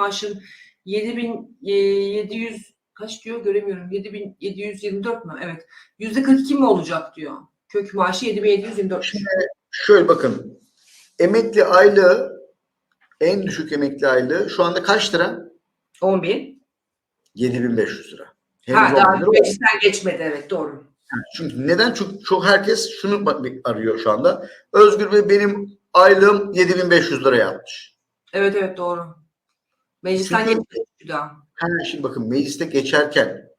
maaşın 7700 kaç diyor göremiyorum. 7724 mü? Evet. %42 mi olacak diyor. Kök maaşı 7724. Şöyle bakın. Emekli aylığı en düşük emekli aylığı şu anda kaç lira? 10 bin. 7500 lira. Henüz Ha, daha 10 lira 5'ten geçmedi evet doğru. Çünkü neden? Çünkü çok herkes şunu arıyor şu anda. Özgür Bey benim aylığım 7500 lira yapmış. Evet evet doğru. Meclisten Çünkü- bir daha. Ha, şimdi bakın mecliste geçerken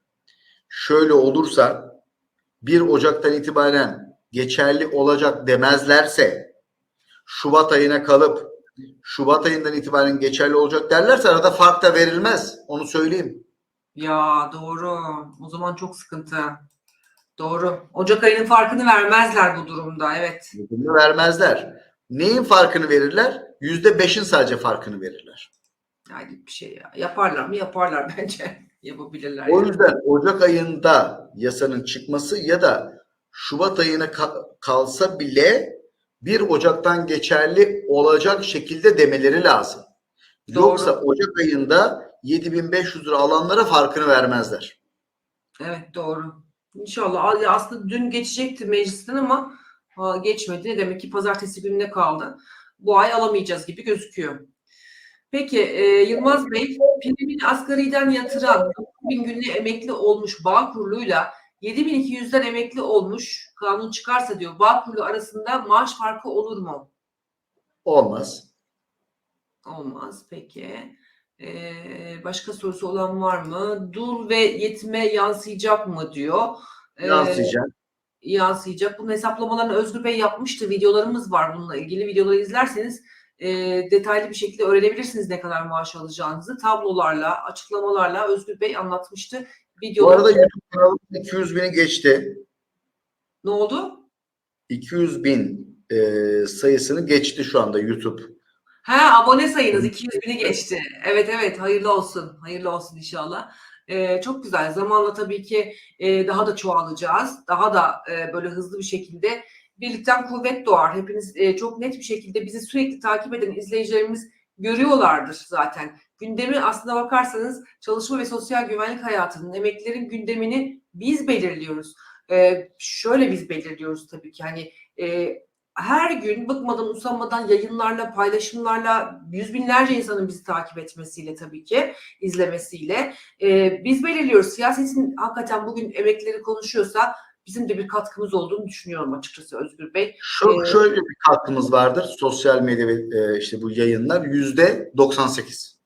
şöyle olursa 1 Ocak'tan itibaren geçerli olacak demezlerse Şubat ayına kalıp Şubat ayından itibaren geçerli olacak derlerse arada fark da verilmez. Onu söyleyeyim. Ya doğru. O zaman çok sıkıntı. Doğru. Ocak ayının farkını vermezler bu durumda. Evet. Bunu vermezler. Neyin farkını verirler? Yüzde beşin sadece farkını verirler. Yani bir şey ya. Yaparlar mı? Yaparlar bence. Yapabilirler. O yani. yüzden Ocak ayında yasanın çıkması ya da Şubat ayına ka- kalsa bile 1 Ocak'tan geçerli olacak şekilde demeleri lazım. Doğru. Yoksa Ocak ayında 7500 lira alanlara farkını vermezler. Evet doğru. İnşallah. Aslında dün geçecekti meclisten ama geçmedi. Demek ki pazartesi gününe kaldı. Bu ay alamayacağız gibi gözüküyor. Peki e, Yılmaz Bey, primini asgariden yatıran bin günlük emekli olmuş bağ kuruluyla 7200'den emekli olmuş kanun çıkarsa diyor bağ kurulu arasında maaş farkı olur mu? Olmaz. Olmaz peki. Ee, başka sorusu olan var mı? Dul ve yetime yansıyacak mı diyor. Ee, Yansıyacak. yansıyacak. Bunun hesaplamalarını Özgür Bey yapmıştı. Videolarımız var bununla ilgili. Videoları izlerseniz e, detaylı bir şekilde öğrenebilirsiniz ne kadar maaş alacağınızı. Tablolarla, açıklamalarla Özgür Bey anlatmıştı. Bu Videoları arada YouTube kanalım 200 bini geçti. ne oldu? 200 bin e, sayısını geçti şu anda YouTube. Ha abone sayınız 200 bini geçti. Evet evet hayırlı olsun. Hayırlı olsun inşallah. Ee, çok güzel. Zamanla tabii ki e, daha da çoğalacağız. Daha da e, böyle hızlı bir şekilde birlikten kuvvet doğar. Hepiniz e, çok net bir şekilde bizi sürekli takip eden izleyicilerimiz görüyorlardır zaten. Gündemi aslında bakarsanız çalışma ve sosyal güvenlik hayatının emeklilerin gündemini biz belirliyoruz. Ee, şöyle biz belirliyoruz tabii ki hani e, her gün bıkmadan usanmadan yayınlarla, paylaşımlarla yüz binlerce insanın bizi takip etmesiyle tabii ki izlemesiyle e, biz belirliyoruz. Siyasetin hakikaten bugün emeklileri konuşuyorsa bizim de bir katkımız olduğunu düşünüyorum açıkçası Özgür Bey. Şu, Ee, şöyle bir katkımız vardır. Sosyal medya ve e, işte bu yayınlar yüzde 98.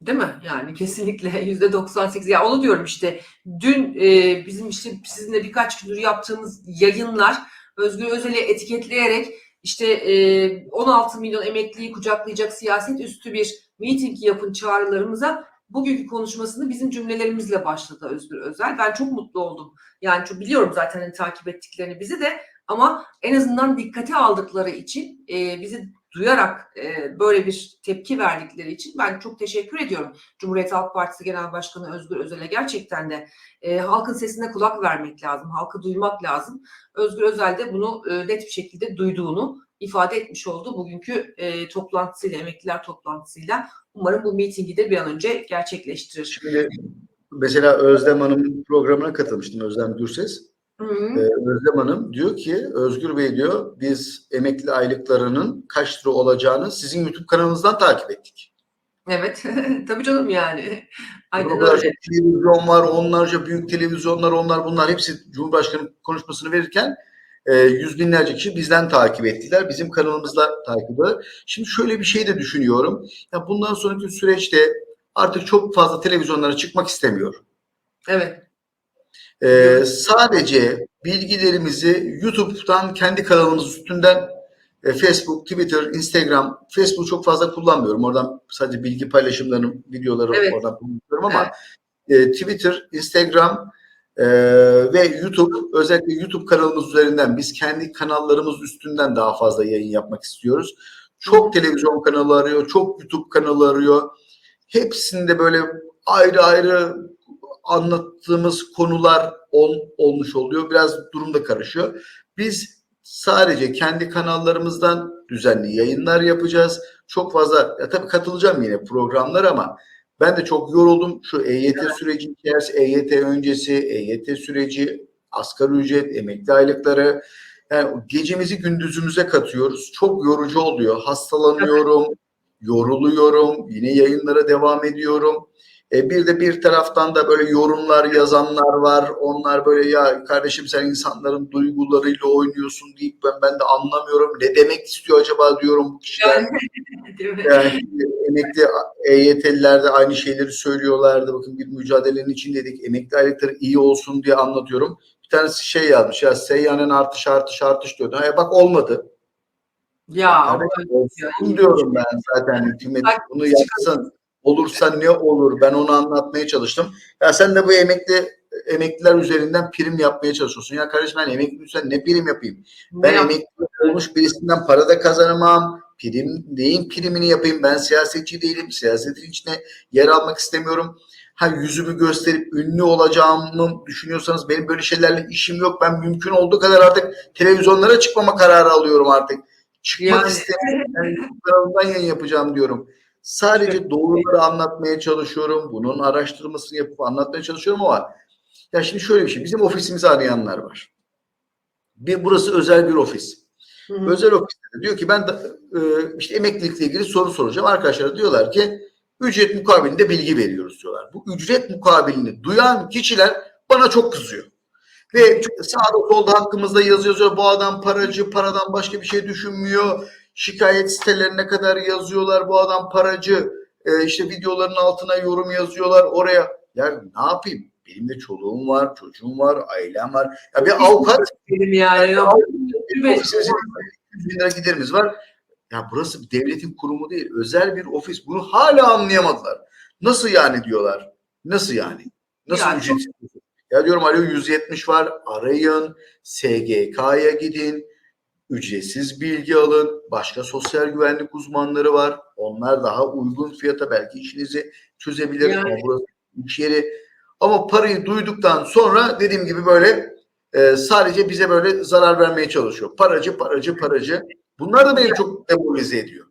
Değil mi? Yani kesinlikle yüzde 98. Ya onu diyorum işte dün e, bizim işte sizinle birkaç gündür yaptığımız yayınlar Özgür Özel'i etiketleyerek işte e, 16 milyon emekliyi kucaklayacak siyaset üstü bir miting yapın çağrılarımıza bugünkü konuşmasını bizim cümlelerimizle başladı Özgür Özel. Ben çok mutlu oldum. Yani çok biliyorum zaten hani takip ettiklerini bizi de ama en azından dikkate aldıkları için e, bizi duyarak e, böyle bir tepki verdikleri için ben çok teşekkür ediyorum. Cumhuriyet Halk Partisi Genel Başkanı Özgür Özel'e gerçekten de e, halkın sesine kulak vermek lazım, halkı duymak lazım. Özgür Özel de bunu e, net bir şekilde duyduğunu ifade etmiş oldu bugünkü e, toplantısıyla, emekliler toplantısıyla. Umarım bu mitingi de bir an önce gerçekleştirir. Şimdi mesela Özlem Hanım'ın programına katılmıştım Özlem Gürses. Hı hı. Ee, Özlem Hanım diyor ki Özgür Bey diyor biz emekli aylıklarının kaç lira olacağını sizin YouTube kanalınızdan takip ettik. Evet, tabii canım yani. Aynen kadar öyle. televizyon var, onlarca büyük televizyonlar, onlar bunlar hepsi Cumhurbaşkanı konuşmasını verirken e, yüz binlerce kişi bizden takip ettiler. Bizim kanalımızla takip ediyorlar. Şimdi şöyle bir şey de düşünüyorum. Ya bundan sonraki süreçte artık çok fazla televizyonlara çıkmak istemiyor. Evet, Ee, sadece bilgilerimizi YouTube'dan kendi kanalımız üstünden e, Facebook, Twitter, Instagram, Facebook çok fazla kullanmıyorum. Oradan sadece bilgi paylaşımlarını, videoları Evet. oradan kullanıyorum ama e, Twitter, Instagram e, ve YouTube özellikle YouTube kanalımız üzerinden biz kendi kanallarımız üstünden daha fazla yayın yapmak istiyoruz. Çok televizyon kanalı arıyor, çok YouTube kanalı arıyor. Hepsinde böyle ayrı ayrı anlattığımız konular ol, olmuş oluyor. Biraz durum da karışıyor. Biz sadece kendi kanallarımızdan düzenli yayınlar yapacağız. Çok fazla ya tabii katılacağım yine programlar ama ben de çok yoruldum. Şu EYT süreci içerisinde EYT öncesi, EYT süreci, asgari ücret, emekli aylıkları yani gecemizi gündüzümüze katıyoruz. Çok yorucu oluyor. Hastalanıyorum, yoruluyorum. Yine yayınlara devam ediyorum. E, bir de bir taraftan da böyle yorumlar yazanlar var. Onlar böyle ya kardeşim sen insanların duygularıyla oynuyorsun deyip ben ben de anlamıyorum. Ne demek istiyor acaba diyorum bu kişiler. Yani, emekli EYT'liler de aynı şeyleri söylüyorlardı. Bakın bir mücadelenin içindeydik. Emekli aylıkları iyi olsun diye anlatıyorum. Bir tanesi şey yazmış ya seyyanen artış artış artış diyordu. Ha, bak olmadı. Ya, yani- diyorum ben zaten hükümet bunu yapsın. Olursa ne olur? Ben onu anlatmaya çalıştım. Ya sen de bu emekli emekliler üzerinden prim yapmaya çalışıyorsun. Ya kardeşim ben emekliysen ne prim yapayım? Ben ne emekli olmuş birisinden para da kazanamam. Prim, neyin primini yapayım? Ben siyasetçi değilim. Siyasetin içine yer almak istemiyorum. Ha yüzümü gösterip ünlü olacağımı düşünüyorsanız benim böyle şeylerle işim yok. Ben mümkün olduğu kadar artık televizyonlara çıkmama kararı alıyorum artık. Çıkmak Yani. istemiyorum. Yani YouTube kanalından yayın yapacağım diyorum. Sadece doğruları anlatmaya çalışıyorum. Bunun araştırmasını yapıp anlatmaya çalışıyorum ama ya şimdi şöyle bir şey. Bizim ofisimizi arayanlar var. Bir, burası özel bir ofis. Hı hı. Özel ofiste diyor ki ben de, e, işte emeklilikle ilgili soru soracağım. Arkadaşlar diyorlar ki ücret mukabilinde bilgi veriyoruz diyorlar. Bu ücret mukabilini duyan kişiler bana çok kızıyor. Ve sağda solda hakkımızda yazı yazıyor. Bu adam paracı, paradan başka bir şey düşünmüyor. Şikayet sitelerine kadar yazıyorlar. Bu adam paracı. E, işte videoların altına yorum yazıyorlar oraya. Ya ne yapayım? Benim de çoluğum var, çocuğum var, ailem var. Ya bir avukat Benim yani. Ya, Ya, benim ofisimizin 100 bin lira giderimiz var. Ya burası bir devletin kurumu değil. Özel bir ofis. Bunu hala anlayamadılar. Nasıl yani diyorlar. Nasıl yani? Nasıl Yani ücretsiz? Ya diyorum alo 170 var. Arayın. SGK'ya gidin. Ücretsiz bilgi alın. Başka sosyal güvenlik uzmanları var. Onlar daha uygun fiyata belki işinizi çözebilir. Yani. Ama burası iş yeri. Ama parayı duyduktan sonra dediğim gibi böyle e, sadece bize böyle zarar vermeye çalışıyor. Paracı, paracı, paracı. Bunlar da beni çok demoralize ediyor.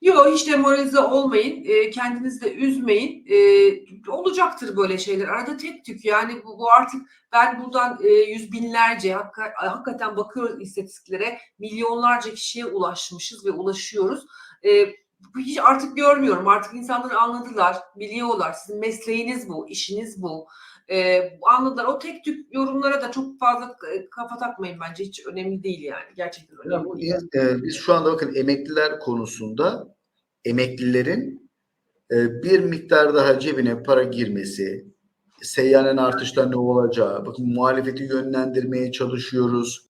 Yok hiç demoralize olmayın. E, kendinizi de üzmeyin. E, olacaktır böyle şeyler. Arada tek tük yani bu, bu artık ben buradan e, yüz binlerce hakka- hakikaten bakıyoruz istatistiklere milyonlarca kişiye ulaşmışız ve ulaşıyoruz. E, hiç artık görmüyorum. Artık insanlar anladılar, biliyorlar. Sizin mesleğiniz bu, işiniz bu. E, anladılar. O tek tük yorumlara da çok fazla e, kafa takmayın bence. Hiç önemli değil yani. Gerçekten önemli bu değil. e, biz şu anda bakın emekliler konusunda emeklilerin e, bir miktar daha cebine para girmesi, seyyanen artışlar ne olacağı, bakın muhalefeti yönlendirmeye çalışıyoruz.